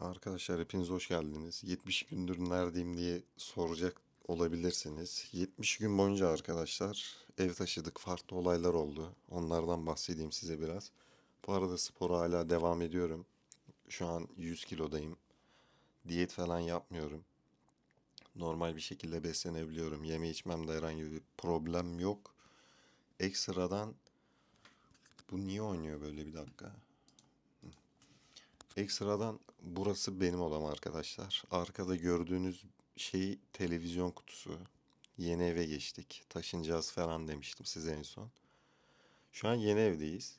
Arkadaşlar hepiniz hoş geldiniz. 70 gündür neredeyim diye soracak olabilirsiniz. 70 gün boyunca arkadaşlar ev taşıdık. Farklı olaylar oldu. Onlardan bahsedeyim size biraz. Bu arada spora hala devam ediyorum. Şu an 100 kilodayım. Diyet falan yapmıyorum. Normal bir şekilde beslenebiliyorum. Yeme içmemde herhangi bir problem yok. Ekstradan bu niye oynuyor böyle bir dakika? Ekstradan burası benim odam arkadaşlar. Arkada gördüğünüz şey televizyon kutusu. Yeni eve geçtik. Taşınacağız falan demiştim size en son. Şu an yeni evdeyiz.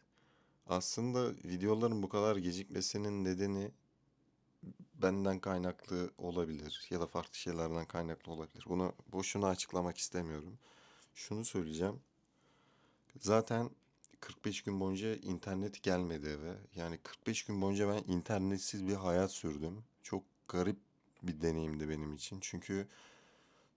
Aslında videoların bu kadar gecikmesinin nedeni benden kaynaklı olabilir ya da farklı şeylerden kaynaklı olabilir. Bunu boşuna açıklamak istemiyorum. Şunu söyleyeceğim. Zaten 45 gün boyunca internet gelmedi eve. Yani 45 gün boyunca ben internetsiz bir hayat sürdüm. Çok garip bir deneyimdi benim için. Çünkü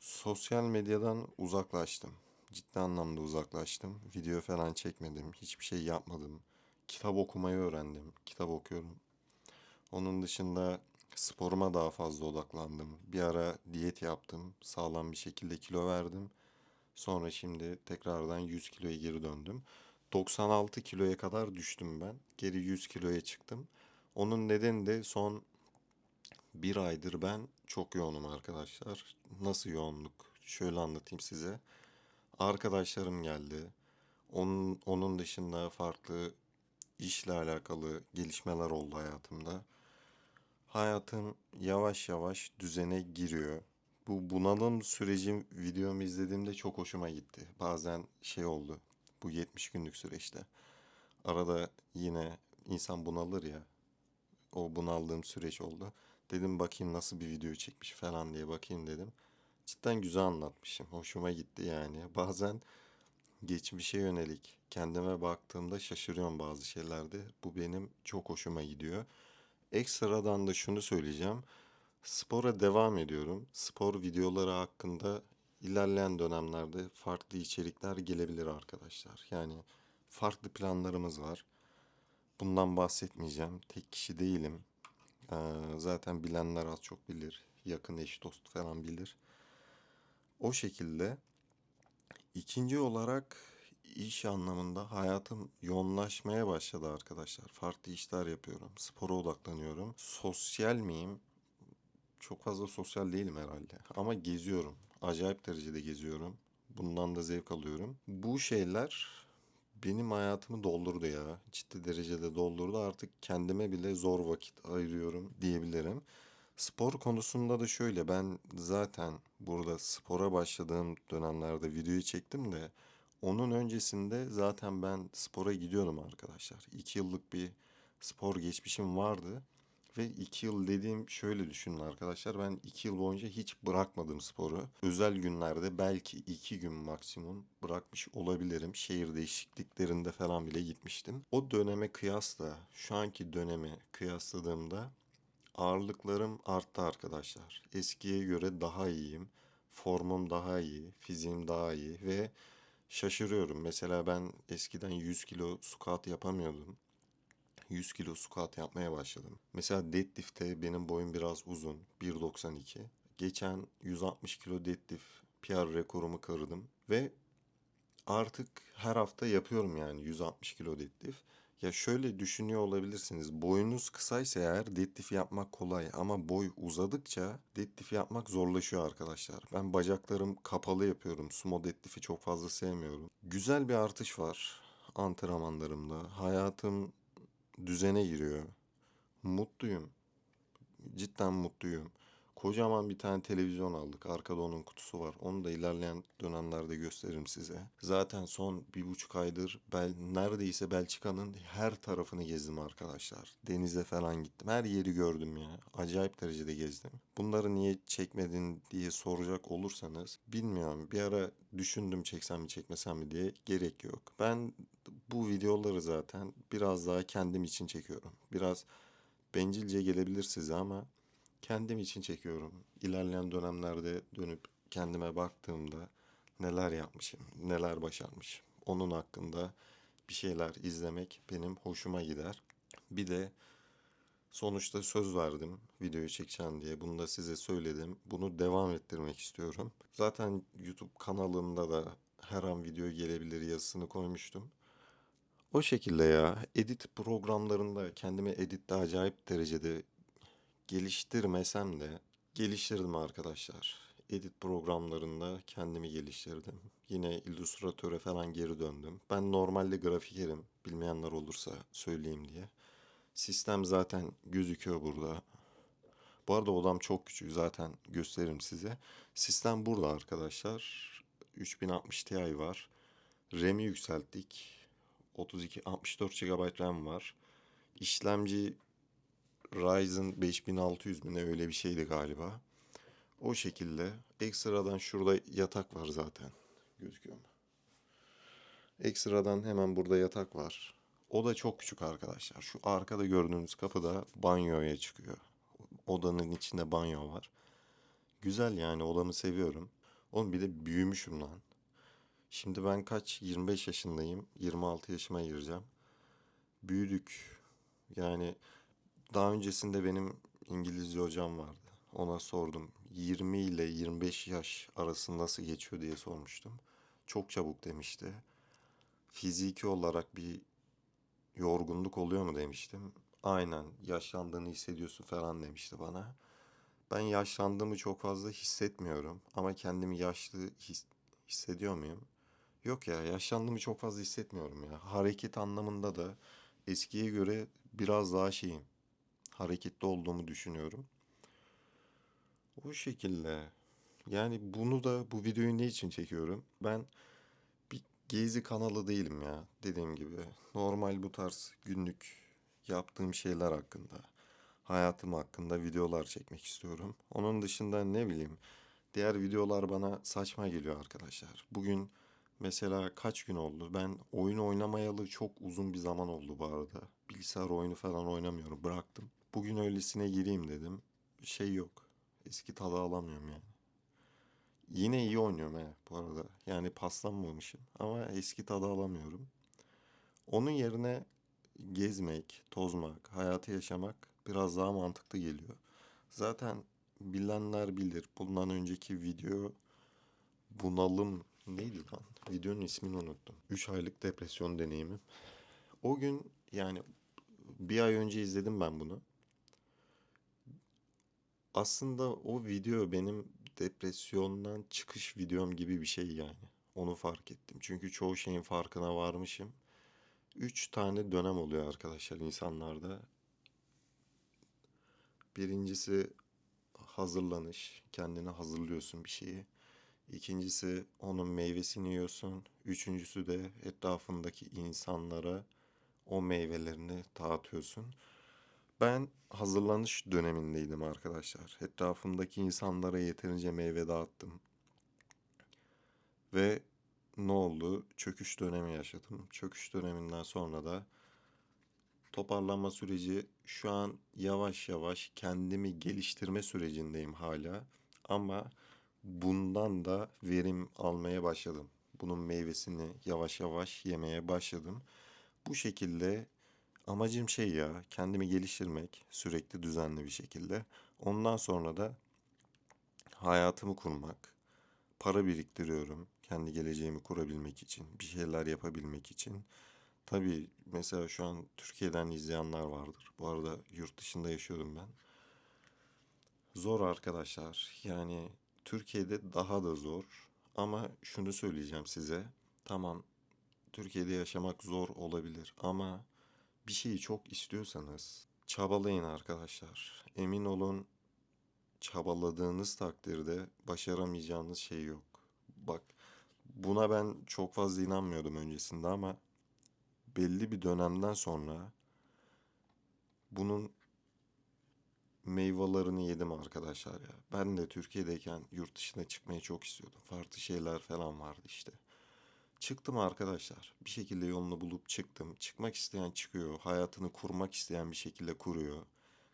sosyal medyadan uzaklaştım. Ciddi anlamda uzaklaştım. Video falan çekmedim. Hiçbir şey yapmadım. Kitap okumayı öğrendim. Kitap okuyorum. Onun dışında sporuma daha fazla odaklandım. Bir ara diyet yaptım. Sağlam bir şekilde kilo verdim. Sonra şimdi tekrardan 100 kiloya geri döndüm. 96 kiloya kadar düştüm ben. Geri 100 kiloya çıktım. Onun nedeni de son bir aydır ben çok yoğunum arkadaşlar. Nasıl yoğunluk? Şöyle anlatayım size. Arkadaşlarım geldi. Onun, onun dışında farklı işle alakalı gelişmeler oldu hayatımda. Hayatım yavaş yavaş düzene giriyor. Bu bunalım sürecim videomu izlediğimde çok hoşuma gitti. Bazen şey oldu. Bu 70 günlük süreçte. Arada yine insan bunalır ya. O bunaldığım süreç oldu. Dedim bakayım nasıl bir video çekmiş falan diye bakayım dedim. Cidden güzel anlatmışım. Hoşuma gitti yani. Bazen geçmişe yönelik kendime baktığımda şaşırıyorum bazı şeylerde. Bu benim çok hoşuma gidiyor. Ekstradan da şunu söyleyeceğim. Spora devam ediyorum. Spor videoları hakkında ilerleyen dönemlerde farklı içerikler gelebilir arkadaşlar. Yani farklı planlarımız var. Bundan bahsetmeyeceğim. Tek kişi değilim. Ee, zaten bilenler az çok bilir. Yakın eş dost falan bilir. O şekilde ikinci olarak iş anlamında hayatım yoğunlaşmaya başladı arkadaşlar. Farklı işler yapıyorum. Spora odaklanıyorum. Sosyal miyim? Çok fazla sosyal değilim herhalde. Ama geziyorum. Acayip derecede geziyorum. Bundan da zevk alıyorum. Bu şeyler benim hayatımı doldurdu ya. Ciddi derecede doldurdu. Artık kendime bile zor vakit ayırıyorum diyebilirim. Spor konusunda da şöyle ben zaten burada spora başladığım dönemlerde videoyu çektim de onun öncesinde zaten ben spora gidiyordum arkadaşlar. 2 yıllık bir spor geçmişim vardı. Ve 2 yıl dediğim şöyle düşünün arkadaşlar. Ben 2 yıl boyunca hiç bırakmadım sporu. Özel günlerde belki 2 gün maksimum bırakmış olabilirim. Şehir değişikliklerinde falan bile gitmiştim. O döneme kıyasla şu anki döneme kıyasladığımda ağırlıklarım arttı arkadaşlar. Eskiye göre daha iyiyim. Formum daha iyi, fiziğim daha iyi ve şaşırıyorum. Mesela ben eskiden 100 kilo squat yapamıyordum. 100 kilo squat yapmaya başladım. Mesela deadlift'te benim boyum biraz uzun. 1.92. Geçen 160 kilo deadlift PR rekorumu kırdım. Ve artık her hafta yapıyorum yani 160 kilo deadlift. Ya şöyle düşünüyor olabilirsiniz. Boyunuz kısaysa eğer deadlift yapmak kolay ama boy uzadıkça deadlift yapmak zorlaşıyor arkadaşlar. Ben bacaklarım kapalı yapıyorum. Sumo deadlift'i çok fazla sevmiyorum. Güzel bir artış var antrenmanlarımda. Hayatım düzene giriyor. Mutluyum. Cidden mutluyum. Kocaman bir tane televizyon aldık. Arkada onun kutusu var. Onu da ilerleyen dönemlerde gösteririm size. Zaten son bir buçuk aydır bel, neredeyse Belçika'nın her tarafını gezdim arkadaşlar. Denize falan gittim. Her yeri gördüm ya. Acayip derecede gezdim. Bunları niye çekmedin diye soracak olursanız bilmiyorum. Bir ara düşündüm çeksem mi çekmesem mi diye gerek yok. Ben bu videoları zaten biraz daha kendim için çekiyorum. Biraz bencilce gelebilir size ama kendim için çekiyorum. İlerleyen dönemlerde dönüp kendime baktığımda neler yapmışım, neler başarmışım. Onun hakkında bir şeyler izlemek benim hoşuma gider. Bir de Sonuçta söz verdim videoyu çekeceğim diye. Bunu da size söyledim. Bunu devam ettirmek istiyorum. Zaten YouTube kanalında da her an video gelebilir yazısını koymuştum. O şekilde ya. Edit programlarında kendimi editte acayip derecede geliştirmesem de geliştirdim arkadaşlar. Edit programlarında kendimi geliştirdim. Yine illüstratöre falan geri döndüm. Ben normalde grafikerim. Bilmeyenler olursa söyleyeyim diye. Sistem zaten gözüküyor burada. Bu arada odam çok küçük zaten gösteririm size. Sistem burada arkadaşlar. 3060 Ti var. RAM'i yükselttik. 32 64 GB RAM var. İşlemci Ryzen 5600 mi ne öyle bir şeydi galiba. O şekilde. Ekstradan şurada yatak var zaten. Gözüküyor mu? Ekstradan hemen burada yatak var. O da çok küçük arkadaşlar. Şu arkada gördüğünüz kapı da banyoya çıkıyor. Odanın içinde banyo var. Güzel yani odamı seviyorum. Oğlum bir de büyümüşüm lan. Şimdi ben kaç? 25 yaşındayım. 26 yaşıma gireceğim. Büyüdük. Yani daha öncesinde benim İngilizce hocam vardı. Ona sordum. 20 ile 25 yaş arası nasıl geçiyor diye sormuştum. Çok çabuk demişti. Fiziki olarak bir yorgunluk oluyor mu demiştim. Aynen yaşlandığını hissediyorsun falan demişti bana. Ben yaşlandığımı çok fazla hissetmiyorum ama kendimi yaşlı his- hissediyor muyum? Yok ya yaşlandığımı çok fazla hissetmiyorum ya. Hareket anlamında da eskiye göre biraz daha şeyim. Hareketli olduğumu düşünüyorum. O şekilde. Yani bunu da bu videoyu ne için çekiyorum? Ben bir gezi kanalı değilim ya dediğim gibi. Normal bu tarz günlük yaptığım şeyler hakkında, hayatım hakkında videolar çekmek istiyorum. Onun dışında ne bileyim diğer videolar bana saçma geliyor arkadaşlar. Bugün mesela kaç gün oldu? Ben oyun oynamayalı çok uzun bir zaman oldu bu arada. Bilgisayar oyunu falan oynamıyorum. Bıraktım. Bugün öylesine gireyim dedim. Şey yok. Eski tadı alamıyorum yani. Yine iyi oynuyorum he bu arada. Yani paslanmamışım ama eski tadı alamıyorum. Onun yerine gezmek, tozmak, hayatı yaşamak biraz daha mantıklı geliyor. Zaten bilenler bilir. Bundan önceki video bunalım neydi lan? Videonun ismini unuttum. 3 aylık depresyon deneyimim. O gün yani bir ay önce izledim ben bunu. Aslında o video benim depresyondan çıkış videom gibi bir şey yani. Onu fark ettim. Çünkü çoğu şeyin farkına varmışım. Üç tane dönem oluyor arkadaşlar insanlarda. Birincisi hazırlanış. Kendini hazırlıyorsun bir şeyi. İkincisi onun meyvesini yiyorsun. Üçüncüsü de etrafındaki insanlara o meyvelerini dağıtıyorsun. Ben hazırlanış dönemindeydim arkadaşlar. Etrafımdaki insanlara yeterince meyve dağıttım. Ve ne oldu? Çöküş dönemi yaşadım. Çöküş döneminden sonra da toparlanma süreci şu an yavaş yavaş kendimi geliştirme sürecindeyim hala. Ama bundan da verim almaya başladım. Bunun meyvesini yavaş yavaş yemeye başladım. Bu şekilde amacım şey ya kendimi geliştirmek sürekli düzenli bir şekilde. Ondan sonra da hayatımı kurmak. Para biriktiriyorum kendi geleceğimi kurabilmek için, bir şeyler yapabilmek için. Tabii mesela şu an Türkiye'den izleyenler vardır. Bu arada yurt dışında yaşıyorum ben. Zor arkadaşlar. Yani Türkiye'de daha da zor. Ama şunu söyleyeceğim size. Tamam Türkiye'de yaşamak zor olabilir ama bir şeyi çok istiyorsanız çabalayın arkadaşlar. Emin olun çabaladığınız takdirde başaramayacağınız şey yok. Bak buna ben çok fazla inanmıyordum öncesinde ama belli bir dönemden sonra bunun meyvelerini yedim arkadaşlar ya. Ben de Türkiye'deyken yurt dışına çıkmayı çok istiyordum. Farklı şeyler falan vardı işte. Çıktım arkadaşlar. Bir şekilde yolunu bulup çıktım. Çıkmak isteyen çıkıyor. Hayatını kurmak isteyen bir şekilde kuruyor.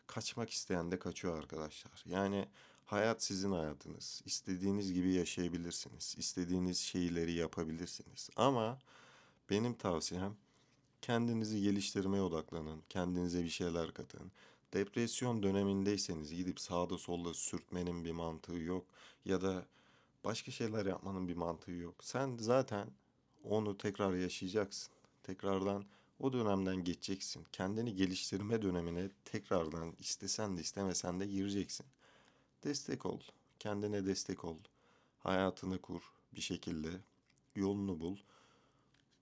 Kaçmak isteyen de kaçıyor arkadaşlar. Yani hayat sizin hayatınız. İstediğiniz gibi yaşayabilirsiniz. İstediğiniz şeyleri yapabilirsiniz. Ama benim tavsiyem kendinizi geliştirmeye odaklanın. Kendinize bir şeyler katın. Depresyon dönemindeyseniz gidip sağda solda sürtmenin bir mantığı yok ya da başka şeyler yapmanın bir mantığı yok. Sen zaten onu tekrar yaşayacaksın. Tekrardan o dönemden geçeceksin. Kendini geliştirme dönemine tekrardan istesen de istemesen de gireceksin. Destek ol. Kendine destek ol. Hayatını kur bir şekilde. Yolunu bul.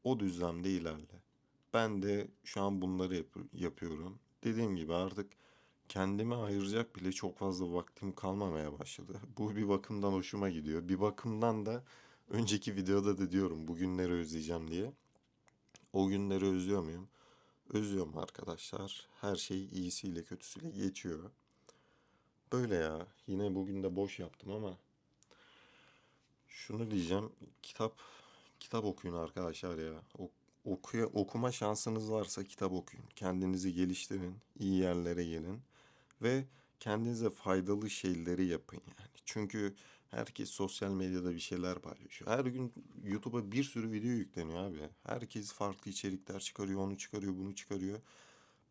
O düzlemde ilerle. Ben de şu an bunları yap- yapıyorum. Dediğim gibi artık kendime ayıracak bile çok fazla vaktim kalmamaya başladı. Bu bir bakımdan hoşuma gidiyor. Bir bakımdan da önceki videoda da diyorum bugünleri özleyeceğim diye. O günleri özlüyor muyum? Özlüyorum arkadaşlar. Her şey iyisiyle kötüsüyle geçiyor. Böyle ya. Yine bugün de boş yaptım ama şunu diyeceğim. Kitap kitap okuyun arkadaşlar ya. O, okuya, okuma şansınız varsa kitap okuyun. Kendinizi geliştirin. iyi yerlere gelin. Ve kendinize faydalı şeyleri yapın yani. Çünkü herkes sosyal medyada bir şeyler paylaşıyor. Her gün YouTube'a bir sürü video yükleniyor abi. Herkes farklı içerikler çıkarıyor, onu çıkarıyor, bunu çıkarıyor.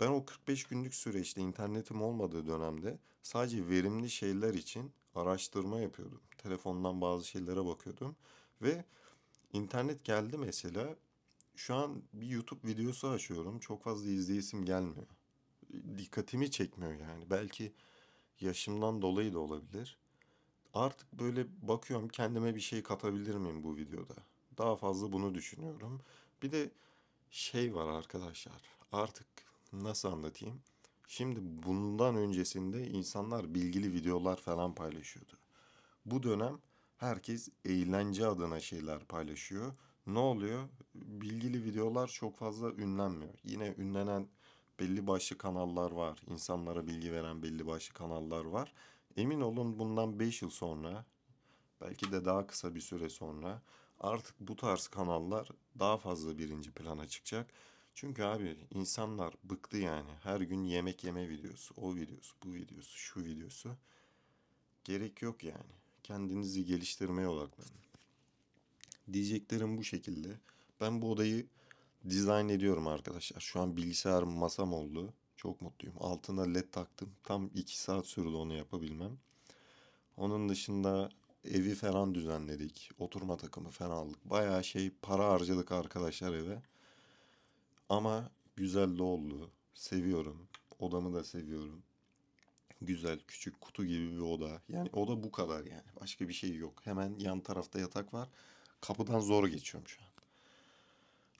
Ben o 45 günlük süreçte internetim olmadığı dönemde sadece verimli şeyler için araştırma yapıyordum. Telefondan bazı şeylere bakıyordum ve internet geldi mesela. Şu an bir YouTube videosu açıyorum. Çok fazla izleyesim gelmiyor. Dikkatimi çekmiyor yani. Belki yaşımdan dolayı da olabilir. Artık böyle bakıyorum kendime bir şey katabilir miyim bu videoda? Daha fazla bunu düşünüyorum. Bir de şey var arkadaşlar. Artık nasıl anlatayım? Şimdi bundan öncesinde insanlar bilgili videolar falan paylaşıyordu. Bu dönem herkes eğlence adına şeyler paylaşıyor. Ne oluyor? Bilgili videolar çok fazla ünlenmiyor. Yine ünlenen belli başlı kanallar var. İnsanlara bilgi veren belli başlı kanallar var. Emin olun bundan 5 yıl sonra belki de daha kısa bir süre sonra artık bu tarz kanallar daha fazla birinci plana çıkacak. Çünkü abi insanlar bıktı yani. Her gün yemek yeme videosu, o videosu, bu videosu, şu videosu. Gerek yok yani. Kendinizi geliştirmeye odaklanın. Diyeceklerim bu şekilde. Ben bu odayı dizayn ediyorum arkadaşlar. Şu an bilgisayar masam oldu. Çok mutluyum. Altına led taktım. Tam 2 saat sürdü onu yapabilmem. Onun dışında evi falan düzenledik. Oturma takımı falan aldık. Bayağı şey para harcadık arkadaşlar eve. Ama güzel de oldu. Seviyorum. Odamı da seviyorum. Güzel, küçük kutu gibi bir oda. Yani oda bu kadar yani. Başka bir şey yok. Hemen yan tarafta yatak var. Kapıdan zor geçiyorum şu an.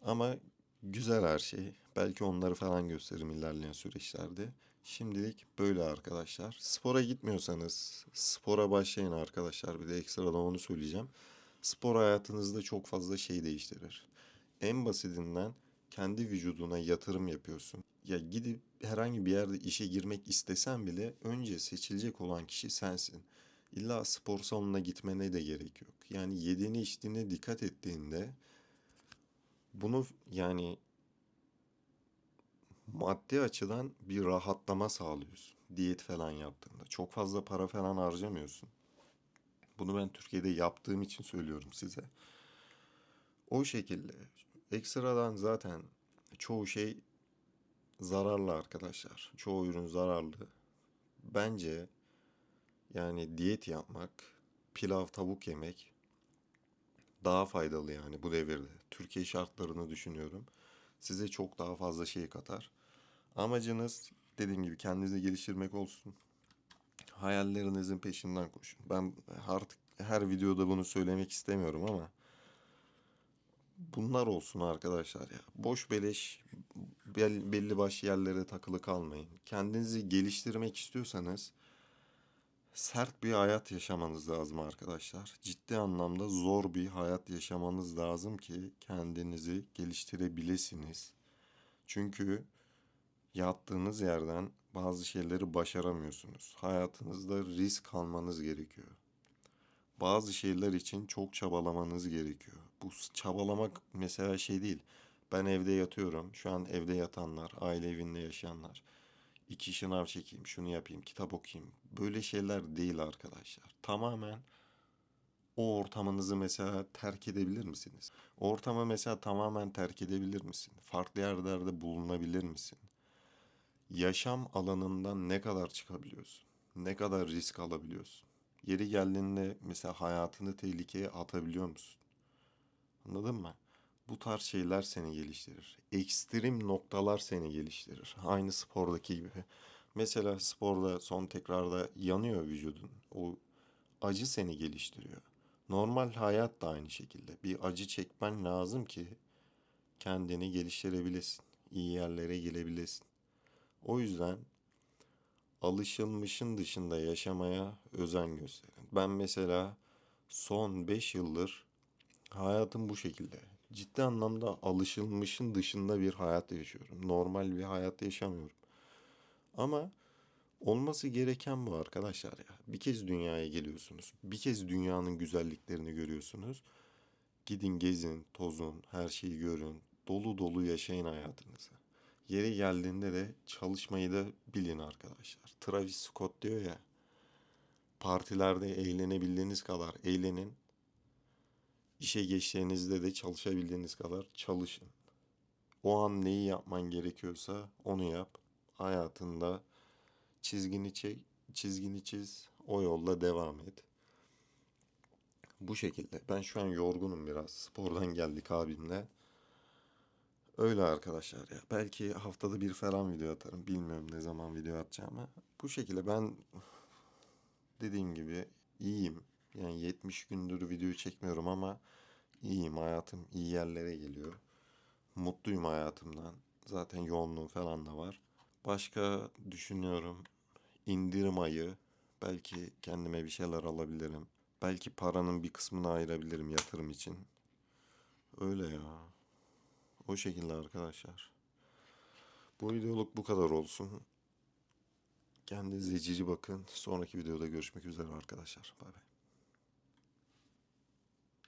Ama güzel her şey. Belki onları falan gösteririm ilerleyen süreçlerde. Şimdilik böyle arkadaşlar. Spora gitmiyorsanız spora başlayın arkadaşlar. Bir de ekstradan onu söyleyeceğim. Spor hayatınızda çok fazla şey değiştirir. En basitinden kendi vücuduna yatırım yapıyorsun. Ya gidip herhangi bir yerde işe girmek istesen bile önce seçilecek olan kişi sensin. İlla spor salonuna gitmene de gerek yok. Yani yediğine içtiğine dikkat ettiğinde bunu yani maddi açıdan bir rahatlama sağlıyorsun. Diyet falan yaptığında. Çok fazla para falan harcamıyorsun. Bunu ben Türkiye'de yaptığım için söylüyorum size. O şekilde. Ekstradan zaten çoğu şey zararlı arkadaşlar. Çoğu ürün zararlı. Bence yani diyet yapmak, pilav, tavuk yemek daha faydalı yani bu devirde. Türkiye şartlarını düşünüyorum. Size çok daha fazla şey katar. Amacınız dediğim gibi kendinizi geliştirmek olsun. Hayallerinizin peşinden koşun. Ben artık her videoda bunu söylemek istemiyorum ama bunlar olsun arkadaşlar ya. Boş beleş bel- belli başlı yerlere takılı kalmayın. Kendinizi geliştirmek istiyorsanız sert bir hayat yaşamanız lazım arkadaşlar. Ciddi anlamda zor bir hayat yaşamanız lazım ki kendinizi geliştirebilesiniz. Çünkü yattığınız yerden bazı şeyleri başaramıyorsunuz. Hayatınızda risk almanız gerekiyor. Bazı şeyler için çok çabalamanız gerekiyor. Bu çabalamak mesela şey değil. Ben evde yatıyorum. Şu an evde yatanlar, aile evinde yaşayanlar. İki şınav çekeyim, şunu yapayım, kitap okuyayım. Böyle şeyler değil arkadaşlar. Tamamen o ortamınızı mesela terk edebilir misiniz? O ortamı mesela tamamen terk edebilir misin? Farklı yerlerde bulunabilir misin? yaşam alanından ne kadar çıkabiliyorsun? Ne kadar risk alabiliyorsun? Yeri geldiğinde mesela hayatını tehlikeye atabiliyor musun? Anladın mı? Bu tarz şeyler seni geliştirir. Ekstrem noktalar seni geliştirir. Aynı spordaki gibi. Mesela sporda son tekrarda yanıyor vücudun. O acı seni geliştiriyor. Normal hayat da aynı şekilde. Bir acı çekmen lazım ki kendini geliştirebilesin. İyi yerlere gelebilesin. O yüzden alışılmışın dışında yaşamaya özen gösterin. Ben mesela son 5 yıldır hayatım bu şekilde. Ciddi anlamda alışılmışın dışında bir hayat yaşıyorum. Normal bir hayat yaşamıyorum. Ama olması gereken bu arkadaşlar ya. Bir kez dünyaya geliyorsunuz. Bir kez dünyanın güzelliklerini görüyorsunuz. Gidin gezin, tozun, her şeyi görün. Dolu dolu yaşayın hayatınızı. Yeri geldiğinde de çalışmayı da bilin arkadaşlar. Travis Scott diyor ya. Partilerde eğlenebildiğiniz kadar eğlenin. İşe geçtiğinizde de çalışabildiğiniz kadar çalışın. O an neyi yapman gerekiyorsa onu yap. Hayatında çizgini çek, çizgini çiz. O yolda devam et. Bu şekilde. Ben şu an yorgunum biraz. Spordan geldik abimle. Öyle arkadaşlar ya. Belki haftada bir falan video atarım. Bilmiyorum ne zaman video atacağımı. Bu şekilde ben dediğim gibi iyiyim. Yani 70 gündür video çekmiyorum ama iyiyim. Hayatım iyi yerlere geliyor. Mutluyum hayatımdan. Zaten yoğunluğum falan da var. Başka düşünüyorum. indirim ayı. Belki kendime bir şeyler alabilirim. Belki paranın bir kısmını ayırabilirim yatırım için. Öyle ya. O şekilde arkadaşlar. Bu videoluk bu kadar olsun. Kendinize cici bakın. Sonraki videoda görüşmek üzere arkadaşlar. Bay bay.